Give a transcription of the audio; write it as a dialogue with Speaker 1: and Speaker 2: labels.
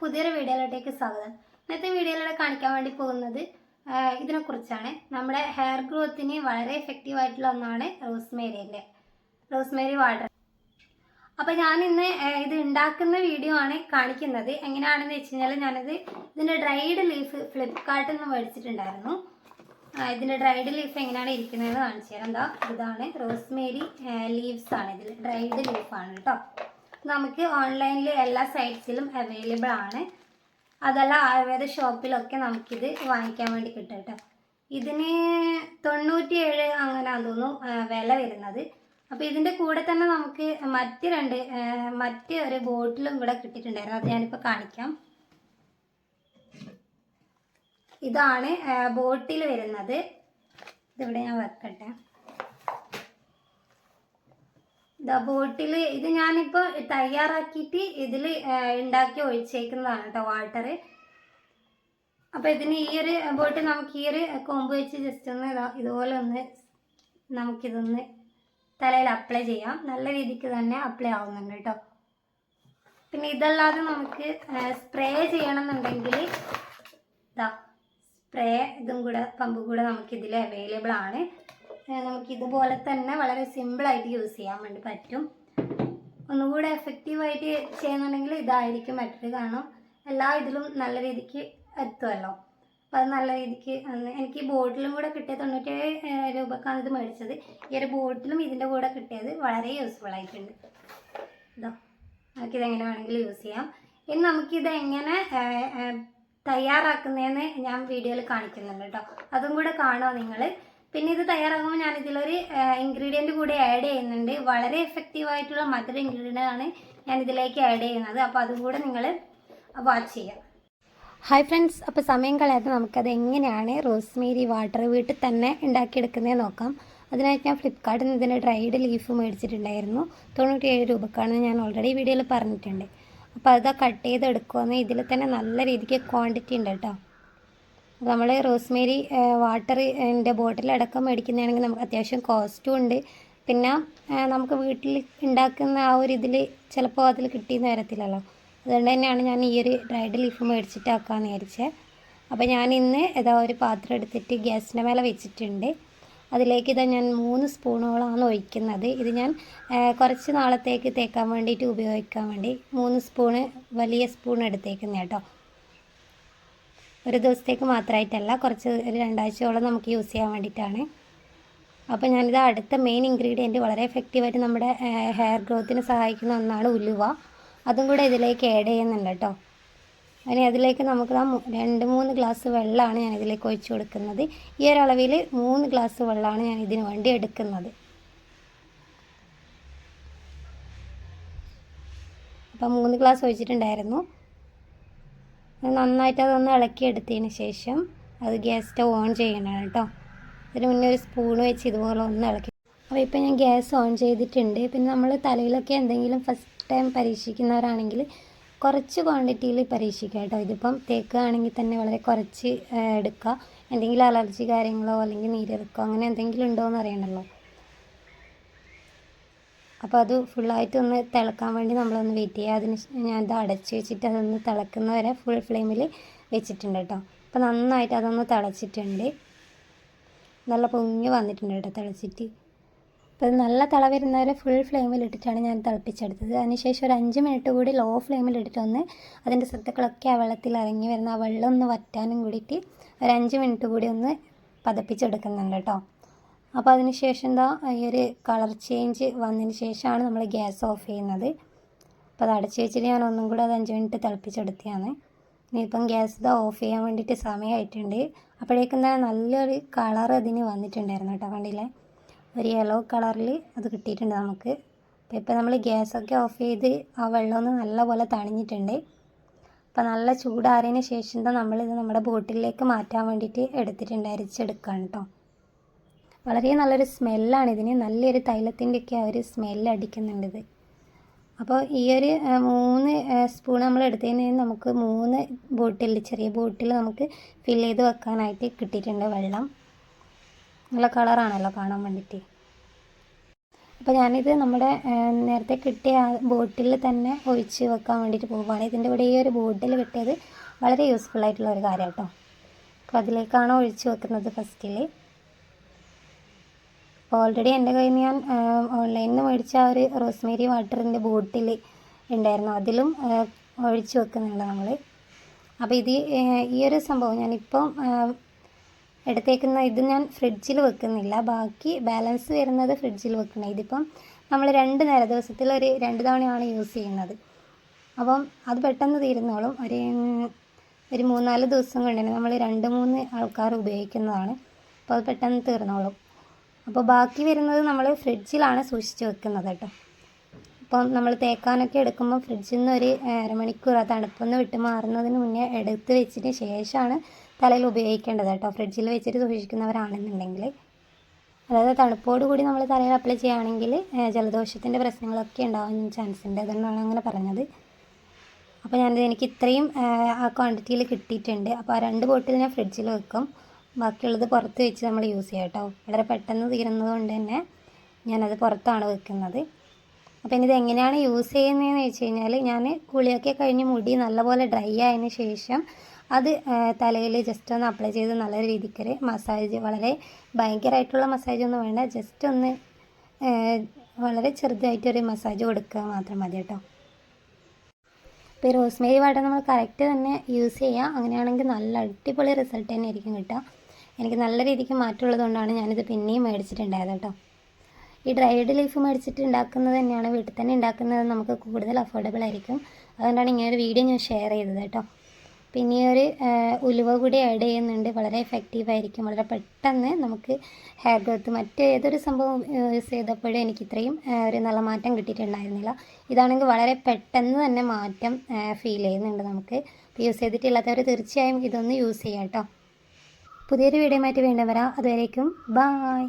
Speaker 1: പുതിയൊരു വീഡിയോയിലോട്ടേക്ക് സ്വാഗതം. ഇന്നത്തെ വീഡിയോയിലൂടെ കാണിക്കാൻ വേണ്ടി പോകുന്നത് ഇതിനെക്കുറിച്ചാണ്. നമ്മുടെ ഹെയർ ഗ്രോത്തിന് വളരെ എഫക്റ്റീവ് ആയിട്ടുള്ള ഒന്നാണ് റോസ്മേരി അല്ലേ റോസ്മേരി വാട്ടർ അപ്പോൾ ഞാൻ ഇന്ന് ഇത് ഉണ്ടാക്കുന്ന വീഡിയോ ആണ് കാണിക്കുന്നത്. എങ്ങനെയാണെന്ന് വെച്ച് കഴിഞ്ഞാൽ ഞാനിത് ഇതിന്റെ ഡ്രൈഡ് ലീഫ് ഫ്ലിപ്കാർട്ടിൽ നിന്ന് മേടിച്ചിട്ടുണ്ടായിരുന്നു. ഇതിന്റെ ഡ്രൈഡ് ലീഫ് എങ്ങനെയാണ് ഇരിക്കുന്നത് കാണിച്ചു തരാം. എന്താ ഇതാണ് റോസ്മേരി ലീവ്സ് ആണ്. ഇതിൽ ഡ്രൈഡ് ലീഫാണ് കേട്ടോ. നമുക്ക് ഓൺലൈനിൽ എല്ലാ സൈറ്റ്സിലും അവൈലബിൾ ആണ്. അതല്ല ആയുർവേദ ഷോപ്പിലൊക്കെ നമുക്കിത് വാങ്ങിക്കാൻ വേണ്ടി കിട്ടും കേട്ടോ. ഇതിന് തൊണ്ണൂറ്റിയേഴ് അങ്ങനെ തോന്നുന്നു വില വരുന്നത്. അപ്പോൾ ഇതിന്റെ കൂടെ തന്നെ നമുക്ക് മറ്റ് രണ്ട് മറ്റ് ഒരു ബോട്ടിലും ഇവിടെ കിട്ടിയിട്ടുണ്ടായിരുന്നു. അത് ഞാനിപ്പോൾ കാണിക്കാം. ഇതാണ് ബോട്ടിൽ വരുന്നത്. ഇതിവിടെ ഞാൻ വെക്കട്ടെ. ഇതാ ബോട്ടിൽ ഇത് ഞാനിപ്പോൾ തയ്യാറാക്കിയിട്ട് ഇതിൽ ഉണ്ടാക്കി ഒഴിച്ചേക്കുന്നതാണ് കേട്ടോ വാട്ടർ അപ്പോൾ ഇതിന് ഈ ഒരു ബോട്ടിൽ നമുക്ക് ഈ ഒരു കൊമ്പ് വെച്ച് ജസ്റ്റ് ഒന്ന് ഇതാ ഇതുപോലെ ഒന്ന് നമുക്കിതൊന്ന് തലയിൽ അപ്ലൈ ചെയ്യാം. നല്ല രീതിക്ക് തന്നെ അപ്ലൈ ആവുന്നുണ്ട് കേട്ടോ പിന്നെ ഇതല്ലാതെ നമുക്ക് സ്പ്രേ ചെയ്യണമെന്നുണ്ടെങ്കിൽ ഇതാ സ്പ്രേ ഇതും കൂടെ പമ്പും കൂടെ നമുക്കിതിൽ അവൈലബിൾ ആണ്. നമുക്ക് ഇതുപോലെ തന്നെ വളരെ സിമ്പിളായിട്ട് യൂസ് ചെയ്യാൻ വേണ്ടി പറ്റും. ഒന്നുകൂടെ എഫക്റ്റീവായിട്ട് ചെയ്യുന്നുണ്ടെങ്കിൽ ഇതായിരിക്കും ബെറ്റർ കാരണം എല്ലാ ഇതിലും നല്ല രീതിക്ക് എത്തുമല്ലോ അപ്പോൾ അത് നല്ല രീതിക്ക് എനിക്ക് ബോട്ടിലും കൂടെ കിട്ടിയ തൊണ്ണൂറ്റേഴ് രൂപക്കാണ് ഇത് മേടിച്ചത്. ഈ ഒരു ബോട്ടിലും ഇതിന്റെ കൂടെ കിട്ടിയത് വളരെ യൂസ്ഫുൾ ആയിട്ടുണ്ട്. ഇതോ നമുക്കിതെങ്ങനെ വേണമെങ്കിലും യൂസ് ചെയ്യാം. ഇനി നമുക്കിത് എങ്ങനെ തയ്യാറാക്കുന്നതെന്ന് ഞാൻ വീഡിയോയിൽ കാണിക്കുന്നുണ്ട് കേട്ടോ. അതും കൂടെ കാണുമോ നിങ്ങൾ പിന്നെ ഇത് തയ്യാറാകുമ്പോൾ ഞാൻ ഇതിലൊരു ഇൻഗ്രീഡിയന്റ് കൂടി ആഡ് ചെയ്യുന്നുണ്ട്. വളരെ എഫക്റ്റീവ് ആയിട്ടുള്ള മറ്റൊരു ഇൻഗ്രീഡിയന്റ് ആണ് ഞാൻ ഇതിലേക്ക് ആഡ് ചെയ്യുന്നത്. അപ്പോൾ അതും കൂടെ നിങ്ങൾ വാച്ച് ചെയ്യാം. ഹായ് ഫ്രണ്ട്സ് അപ്പോൾ സമയം കളയാതെ നമുക്കത് എങ്ങനെയാണ് റോസ്മേരി വാട്ടർ വീട്ടിൽ തന്നെ ഉണ്ടാക്കിയെടുക്കുന്നത് നോക്കാം. അതിനായിട്ട് ഞാൻ ഫ്ലിപ്കാർട്ടിൽ നിന്ന് ഇതിന്റെ ഡ്രൈഡ് ലീഫ് മേടിച്ചിട്ടുണ്ടായിരുന്നു. തൊണ്ണൂറ്റിയേഴ് രൂപക്കാണ് ഞാൻ ഓൾറെഡി വീഡിയോയിൽ പറഞ്ഞിട്ടുണ്ട്. അപ്പോൾ അതാ കട്ട് ചെയ്തെടുക്കുമെന്ന് ഇതിൽ തന്നെ നല്ല രീതിക്ക് ക്വാണ്ടിറ്റി ഉണ്ട് കേട്ടോ. അപ്പോൾ നമ്മൾ റോസ്മേരി വാട്ടറിന്റെ ബോട്ടിലടക്കം മേടിക്കുന്നതാണെങ്കിൽ നമുക്ക് അത്യാവശ്യം കോസ്റ്റും ഉണ്ട്. പിന്നെ നമുക്ക് വീട്ടിൽ ഉണ്ടാക്കുന്ന ആ ഒരു ഇതിൽ ചിലപ്പോൾ അതിൽ കിട്ടിയെന്ന് വരത്തില്ലല്ലോ അതുകൊണ്ട് തന്നെയാണ് ഞാൻ ഈ ഒരു ഡ്രൈഡ് ലീഫ് മേടിച്ചിട്ടാക്കാമെന്ന് വിചാരിച്ചത് അപ്പോൾ ഞാൻ ഇന്ന് ഏതാ ഒരു പാത്രം എടുത്തിട്ട് ഗ്യാസിന്റെ മേലെ വെച്ചിട്ടുണ്ട്. അതിലേക്ക് ഇതാ ഞാൻ മൂന്ന് സ്പൂണോളാണ് ഒഴിക്കുന്നത്. ഇത് ഞാൻ കുറച്ച് നാളത്തേക്ക് തേക്കാൻ വേണ്ടിയിട്ട് ഉപയോഗിക്കാൻ വേണ്ടി മൂന്ന് സ്പൂണ് വലിയ സ്പൂൺ എടുത്തേക്കുന്ന കേട്ടോ. ഒരു ദിവസത്തേക്ക് മാത്രമായിട്ടല്ല കുറച്ച് ഒരു രണ്ടാഴ്ചയോളം നമുക്ക് യൂസ് ചെയ്യാൻ വേണ്ടിയിട്ടാണ്. അപ്പോൾ ഞാനിത് അടുത്ത മെയിൻ ഇൻഗ്രീഡിയന്റ് വളരെ എഫക്റ്റീവായിട്ട് നമ്മുടെ ഹെയർ ഗ്രോത്തിന് സഹായിക്കുന്ന ഒന്നാണ് ഉലുവ. അതും കൂടെ ഇതിലേക്ക് ആഡ് ചെയ്യുന്നുണ്ട് കേട്ടോ അതിന് അതിലേക്ക് നമുക്ക് ആ രണ്ട് മൂന്ന് ഗ്ലാസ് വെള്ളമാണ് ഞാൻ ഇതിലേക്ക് ഒഴിച്ചു കൊടുക്കുന്നത്. ഈ ഒരു അളവിൽ മൂന്ന് ഗ്ലാസ് വെള്ളമാണ് ഞാൻ ഇതിന് വേണ്ടി എടുക്കുന്നത്. അപ്പം മൂന്ന് ഗ്ലാസ് ഒഴിച്ചിട്ടുണ്ടായിരുന്നു. നന്നായിട്ട് അതൊന്ന് ഇളക്കിയെടുത്തതിന് ശേഷം അത് ഗ്യാസ് സ്റ്റവ് ഓൺ ചെയ്യണം കേട്ടോ. അതിന് മുന്നേ ഒരു സ്പൂൺ വെച്ച് ഇതുപോലെ ഒന്ന് ഇളക്കി. അപ്പോൾ ഇപ്പം ഞാൻ ഗ്യാസ് ഓൺ ചെയ്തിട്ടുണ്ട്. പിന്നെ നമ്മൾ തലയിലൊക്കെ എന്തെങ്കിലും ഫസ്റ്റ് ടൈം പരീക്ഷിക്കുന്നവരാണെങ്കിൽ കുറച്ച് ക്വാണ്ടിറ്റിയിൽ പരീക്ഷിക്കുക കേട്ടോ. ഇതിപ്പം തേക്കുകയാണെങ്കിൽ തന്നെ വളരെ കുറച്ച് എടുക്കുക. എന്തെങ്കിലും അലർജി കാര്യങ്ങളോ അല്ലെങ്കിൽ നീരിറക്കോ അങ്ങനെ എന്തെങ്കിലും ഉണ്ടോ എന്ന് അറിയണമല്ലോ. അപ്പോൾ അത് ഫുള്ളായിട്ട് ഒന്ന് തിളക്കാൻ വേണ്ടി നമ്മളൊന്ന് വെയിറ്റ് ചെയ്യുക. അതിന് ഞാൻ ഇത് അടച്ച് വെച്ചിട്ട് അതൊന്ന് തിളക്കുന്ന വരെ ഫുൾ ഫ്ലെയിമിൽ വെച്ചിട്ടുണ്ട് കേട്ടോ അപ്പോൾ നന്നായിട്ട് അതൊന്ന് തിളച്ചിട്ടുണ്ട്. നല്ല പൊങ്ങി വന്നിട്ടുണ്ട് കേട്ടോ തിളച്ചിട്ട്. അപ്പോൾ നല്ല തിള വരുന്നവരെ ഫുൾ ഫ്ലെയിമിൽ ഇട്ടിട്ടാണ് ഞാൻ തിളപ്പിച്ചെടുത്തത്. അതിനുശേഷം ഒരു അഞ്ച് മിനിറ്റ് കൂടി ലോ ഫ്ലെയിമിൽ ഇട്ടിട്ടൊന്ന് അതിന്റെ സത്തുക്കളൊക്കെ ആ വെള്ളത്തിൽ ഇറങ്ങി വരുന്ന ആ വെള്ളം ഒന്ന് വറ്റാനും കൂടിയിട്ട് ഒരു അഞ്ച് മിനിറ്റ് കൂടി ഒന്ന് പതപ്പിച്ചെടുക്കുന്നുണ്ട് കേട്ടോ അപ്പോൾ അതിന് ശേഷം എന്താ ഈ ഒരു കളർ ചേഞ്ച് വന്നതിന് ശേഷമാണ് നമ്മൾ ഗ്യാസ് ഓഫ് ചെയ്യുന്നത്. അപ്പോൾ അത് അടച്ചു വെച്ചിട്ട് ഞാൻ ഒന്നും കൂടെ അത് അഞ്ച് മിനിറ്റ് തിളപ്പിച്ചെടുത്തതാണ്. ഇനിയിപ്പം ഗ്യാസ് ഇതാ ഓഫ് ചെയ്യാൻ വേണ്ടിയിട്ട് സമയമായിട്ടുണ്ട്. അപ്പോഴേക്കും തന്നെ നല്ലൊരു കളർ അതിന് വന്നിട്ടുണ്ടായിരുന്നു കേട്ടോ കണ്ടില്ലേ? ഒരു യെല്ലോ കളറിൽ അത് കിട്ടിയിട്ടുണ്ട് നമുക്ക്. അപ്പോൾ ഇപ്പോൾ നമ്മൾ ഗ്യാസൊക്കെ ഓഫ് ചെയ്ത് ആ വെള്ളമൊന്ന് നല്ലപോലെ തണിഞ്ഞിട്ടുണ്ട്. അപ്പോൾ നല്ല ചൂടാറിയതിന് ശേഷം എന്താ നമ്മളിത് നമ്മുടെ ബോട്ടിലേക്ക് മാറ്റാൻ വേണ്ടിയിട്ട് എടുത്തിട്ടുണ്ട് അരിച്ചെടുക്കുകയാണ് കേട്ടോ. വളരെ നല്ലൊരു സ്മെല്ലാണ്. ഇതിന് നല്ലൊരു തൈലത്തിന്റെയൊക്കെ ആ ഒരു സ്മെല്ല് അടിക്കുന്നുണ്ട് അപ്പോൾ ഈ ഒരു മൂന്ന് സ്പൂൺ നമ്മൾ എടുത്തതിന് നമുക്ക് മൂന്ന് ബോട്ടിൽ ചെറിയ ബോട്ടിൽ നമുക്ക് ഫിൽ ചെയ്ത് വെക്കാനായിട്ട് കിട്ടിയിട്ടുണ്ട് വെള്ളം. നല്ല കളറാണല്ലോ കാണാൻ വേണ്ടിയിട്ട്. അപ്പോൾ ഞാനിത് നമ്മുടെ നേരത്തെ കിട്ടിയ ബോട്ടിൽ തന്നെ ഒഴിച്ച് വെക്കാൻ വേണ്ടിയിട്ട് പോവുകയാണ്. ഇതിന്റെ കൂടെ ഈ ഒരു ബോട്ടിൽ കിട്ടിയത് വളരെ യൂസ്ഫുൾ ആയിട്ടുള്ള ഒരു കാര്യം കേട്ടോ. അപ്പോൾ അതിലേക്കാണ് ഒഴിച്ച് വെക്കുന്നത് ഫസ്റ്റിൽ ഓൾറെഡി എന്റെ കയ്യിൽ നിന്ന് ഞാൻ ഓൺലൈനിൽ നിന്ന് മേടിച്ച ആ ഒരു റോസ്മേരി വാട്ടറിന്റെ ബോട്ടിൽ ഉണ്ടായിരുന്നു. അതിലും ഒഴിച്ചു വെക്കുന്നുണ്ട് നമ്മൾ അപ്പോൾ ഇത് ഈ ഒരു സംഭവം ഞാനിപ്പം എടുത്തേക്കുന്ന ഇത് ഞാൻ ഫ്രിഡ്ജിൽ വെക്കുന്നില്ല. ബാക്കി ബാലൻസ് വരുന്നത് ഫ്രിഡ്ജിൽ വെക്കണം ഇതിപ്പം നമ്മൾ രണ്ട് നേര ദിവസത്തിൽ ഒരു രണ്ട് തവണയാണ് യൂസ് ചെയ്യുന്നത്. അപ്പം അത് പെട്ടെന്ന് തീരുന്നോളും. ഒരു ഒരു മൂന്നാൽ ദിവസം കൊണ്ടുതന്നെ നമ്മൾ രണ്ട് മൂന്ന് ആൾക്കാർ ഉപയോഗിക്കുന്നതാണ്. അപ്പോൾ അത് പെട്ടെന്ന് തീർന്നോളും. അപ്പോൾ ബാക്കി വരുന്നത് നമ്മൾ ഫ്രിഡ്ജിലാണ് സൂക്ഷിച്ച് വെക്കുന്നത് കേട്ടോ. അപ്പം നമ്മൾ തേക്കാനൊക്കെ എടുക്കുമ്പോൾ ഫ്രിഡ്ജിൽ നിന്ന് ഒരു അരമണിക്കൂർ ആ തണുപ്പൊന്ന് വിട്ട് മാറുന്നതിന് മുന്നേ എടുത്ത് വെച്ചിട്ട് ശേഷമാണ് തലയിൽ ഉപയോഗിക്കേണ്ടത് കേട്ടോ. ഫ്രിഡ്ജിൽ വെച്ചിട്ട് സൂക്ഷിക്കുന്നവരാണെന്നുണ്ടെങ്കിൽ അതായത് തണുപ്പോട് കൂടി നമ്മൾ തലയിൽ അപ്ലൈ ചെയ്യുകയാണെങ്കിൽ ജലദോഷത്തിന്റെ പ്രശ്നങ്ങളൊക്കെ ഉണ്ടാവാൻ ചാൻസ് ഉണ്ട് അതുകൊണ്ടാണ് അങ്ങനെ പറഞ്ഞത്. അപ്പോൾ ഞാനിത് എനിക്ക് ഇത്രയും ആ ക്വാണ്ടിറ്റിയിൽ കിട്ടിയിട്ടുണ്ട്. അപ്പോൾ ആ രണ്ട് ബോട്ടിൽ ഞാൻ ഫ്രിഡ്ജിൽ വെക്കും. ബാക്കിയുള്ളത് പുറത്ത് വെച്ച് നമ്മൾ യൂസ് ചെയ്യാം കേട്ടോ. വളരെ പെട്ടെന്ന് തീരുന്നത് കൊണ്ട് തന്നെ ഞാനത് പുറത്താണ് വെക്കുന്നത്. അപ്പോൾ ഇത് എങ്ങനെയാണ് യൂസ് ചെയ്യുന്നതെന്ന് വെച്ച് കഴിഞ്ഞാൽ ഞാൻ കുളിയൊക്കെ കഴിഞ്ഞ് മുടി നല്ലപോലെ ഡ്രൈ ആയതിന് ശേഷം അത് തലയിൽ ജസ്റ്റ് ഒന്ന് അപ്ലൈ ചെയ്ത് നല്ല രീതിക്ക് മസാജ് വളരെ ഭയങ്കരമായിട്ടുള്ള മസാജ് ഒന്നും വേണ്ട. ജസ്റ്റ് ഒന്ന് വളരെ ചെറുതായിട്ടൊരു മസാജ് കൊടുക്കുക മാത്രം മതി കേട്ടോ. ഇപ്പോൾ ഈ റോസ്മേരി വാട്ടർ നമ്മൾ കറക്റ്റ് തന്നെ യൂസ് ചെയ്യുക അങ്ങനെയാണെങ്കിൽ നല്ല അടിപൊളി റിസൾട്ട് തന്നെ ആയിരിക്കും കിട്ടുക എനിക്ക് നല്ല രീതിക്ക് മാറ്റമുള്ളത് കൊണ്ടാണ് ഞാനിത് പിന്നെയും മേടിച്ചിട്ടുണ്ടായത് കേട്ടോ. ഈ ഡ്രൈഡ് ലീഫ് മേടിച്ചിട്ട് ഉണ്ടാക്കുന്നത് തന്നെയാണ് വീട്ടിൽ തന്നെ ഉണ്ടാക്കുന്നത് നമുക്ക് കൂടുതൽ അഫോർഡബിൾ ആയിരിക്കും. അതുകൊണ്ടാണ് ഇങ്ങനെ ഒരു വീഡിയോ ഞാൻ ഷെയർ ചെയ്തത് കേട്ടോ. പിന്നെ ഒരു ഉലുവ കൂടി ആഡ് ചെയ്യുന്നുണ്ട് വളരെ എഫക്റ്റീവ് ആയിരിക്കും വളരെ പെട്ടെന്ന് നമുക്ക് ഹെയർ ഗ്രോത്ത് മറ്റേതൊരു സംഭവം യൂസ് ചെയ്തപ്പോഴും എനിക്ക് ഇത്രയും ഒരു നല്ല മാറ്റം കിട്ടിയിട്ടുണ്ടായിരുന്നില്ല. ഇതാണെങ്കിൽ വളരെ പെട്ടെന്ന് തന്നെ മാറ്റം ഫീൽ ചെയ്യുന്നുണ്ട് നമുക്ക്. യൂസ് ചെയ്തിട്ടില്ലാത്തവർ തീർച്ചയായും ഇതൊന്ന് യൂസ് ചെയ്യാം കേട്ടോ. പുതിയൊരു വീഡിയോ ആയിട്ട് വീണ്ടും വരാം. അതുവരേക്കും ബായ്